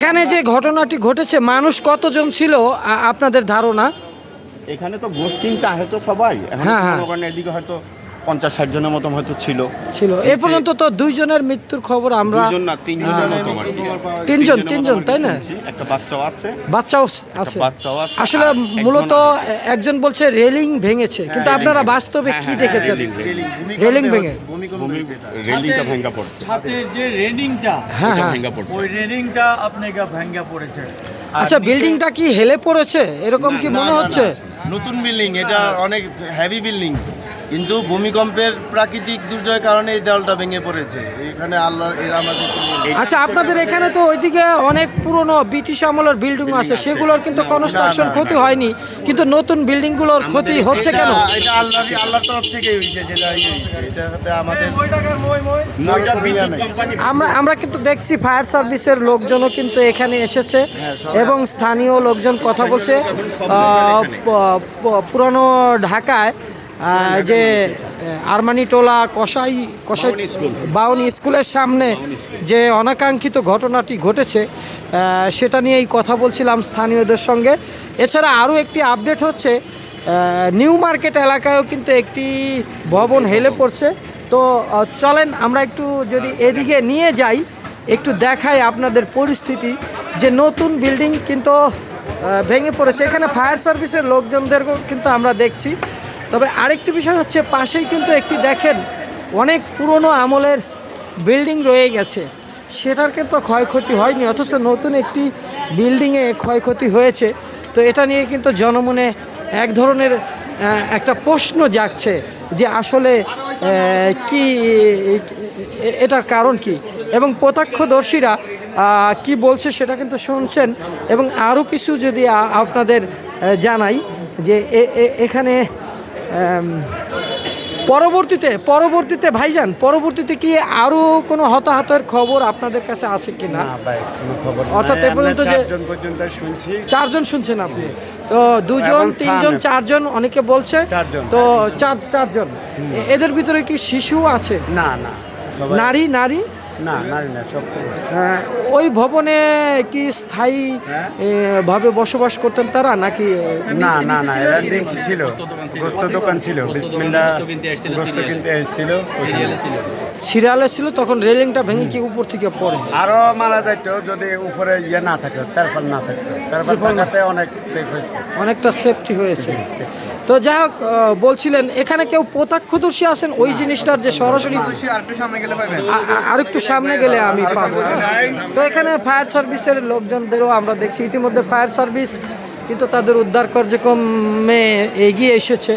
এখানে যে ঘটনাটি ঘটেছে মানুষ কতজন ছিল আপনাদের ধারণা এখানে তো গোষ্ঠী চাহে তো সবাই হ্যাঁ, হ্যাঁ। এদিকে হয়তো পঞ্চাশ ষাট জনের মতো হয়তো ছিল। ছিল। এ পর্যন্ত তো দুইজনের মৃত্যুর খবর আমরা দুজন না তিনজনের মতো তিনজন তিনজন তাই না। একটা বাচ্চাও আছে। বাচ্চাও আছে। বাচ্চাও আছে। আসলে মূলত একজন বলছে রেলিং ভেঙেছে। কিন্তু আপনারা বাস্তবে হ্যাঁ, কি হ্যাঁ, দেখেছেন? রেলিং, ভেঙে রেলিংটা ভেঙ্গা পড়ছে। ছাদের যে রেলিংটা হ্যাঁ এটা হ্যাঁ। পড়ছে। ওই রেলিংটা আপনাকে ভাঙ্গা পড়েছে। আচ্ছা বিল্ডিংটা কি হেলে পড়েছে? এরকম কি মনে হচ্ছে? নতুন বিল্ডিং এটা অনেক হেভি বিল্ডিং কিন্তু ভূমিকম্পের প্রাকৃতিক দুর্যোগের কারণে এই দেওয়ালটা ভেঙে পড়েছে। এখানে আল্লাহ এর আমাদের আচ্ছা আপনাদের এখানে তো ওইদিকে অনেক পুরনো ব্রিটিশ আমলের বিল্ডিং আছে সেগুলোর কিন্তু কনস্ট্রাকশন ক্ষতি হয়নি। কিন্তু নতুন বিল্ডিংগুলোর ক্ষতি হচ্ছে কেন? এটা- এটা আল্লাহর আল্লাহর তরফ থেকে হয়েছে যেটা ইয়ে হয়েছে। এটা হতে আমাদের ইয়ে আমরা আমরা কিন্তু দেখছি ফায়ার সার্ভিসের লোকজনও কিন্তু এখানে এসেছে এবং স্থানীয় লোকজন কথা বলছে। পুরানো ঢাকায় যে আহ, আরমানি টোলা কসাই কসাই বাউনি স্কুল। বাউনি স্কুলের সামনে যে অনাকাঙ্ক্ষিত ঘটনাটি ঘটেছে সেটা নিয়েই কথা বলছিলাম স্থানীয়দের সঙ্গে। এছাড়া আরও একটি আপডেট হচ্ছে নিউ মার্কেট এলাকায়ও কিন্তু একটি ভবন হেলে পড়ছে। তো চলেন আমরা একটু যদি এদিকে নিয়ে যাই একটু দেখাই আপনাদের পরিস্থিতি। যে নতুন বিল্ডিং কিন্তু ভেঙে পড়েছে। এখানে ফায়ার সার্ভিসের লোকজনদেরকেও কিন্তু আমরা দেখছি। তবে আরেকটি বিষয় হচ্ছে, পাশেই কিন্তু একটি দেখেন, অনেক পুরনো আমলের বিল্ডিং রয়ে গেছে। সেটার কিন্তু ক্ষয়ক্ষতি হয়নি, অথচ নতুন একটি বিল্ডিংয়ে ক্ষয়ক্ষতি হয়েছে। তো এটা নিয়ে কিন্তু জনমনে এক ধরনের একটা প্রশ্ন জাগছে যে আসলে কি, এটার কারণ কি? এবং প্রত্যক্ষদর্শীরা কি বলছে সেটা কিন্তু শুনছেন। এবং আরও কিছু যদি আপনাদের জানাই যে এখানে পরবর্তীতে পরবর্তীতে ভাইজান পরবর্তীতে কি আরও কোনো হতাহতের খবর আপনাদের কাছে আছে কি না অর্থাৎ। এ পর্যন্ত যে- চারজন শুনছেন আপনি? তো দুজন তিনজন চারজন অনেকে বলছে। তো চার চারজন। এদের ভিতরে কি শিশু আছে? না না নারী নারী? না নারী না সব ওই ভবনে কি স্থায়ী ভাবে বসবাস করতেন তারা নাকি না না না এরা দেখছি ছিল। গোস্ত দোকান ছিল। বিসমিল্লাহ গোস্ত কিনতে এসেছিল সিরিয়ালে ছিল তখন রেলিংটা ভেঙে কি উপর থেকে পড়ে? আরও মারা যাইতো যদি উপরে ইয়ে না থাকে তারপর না থাকতো। তারপর থাকাতে অনেক সেফ হয়েছে। অনেকটা সেফটি হয়েছে। তো যাই হোক বলছিলেন এখানে কেউ প্রত্যক্ষদর্শী আছেন? ওই জিনিসটার যে সরাসরি আর একটু সামনে গেলে আমি পাবো তো এখানে ফায়ার সার্ভিসের লোকজনদেরও আমরা দেখছি। ইতিমধ্যে ফায়ার সার্ভিস কিন্তু তাদের উদ্ধার কার্যক্রমে এগিয়ে এসেছে।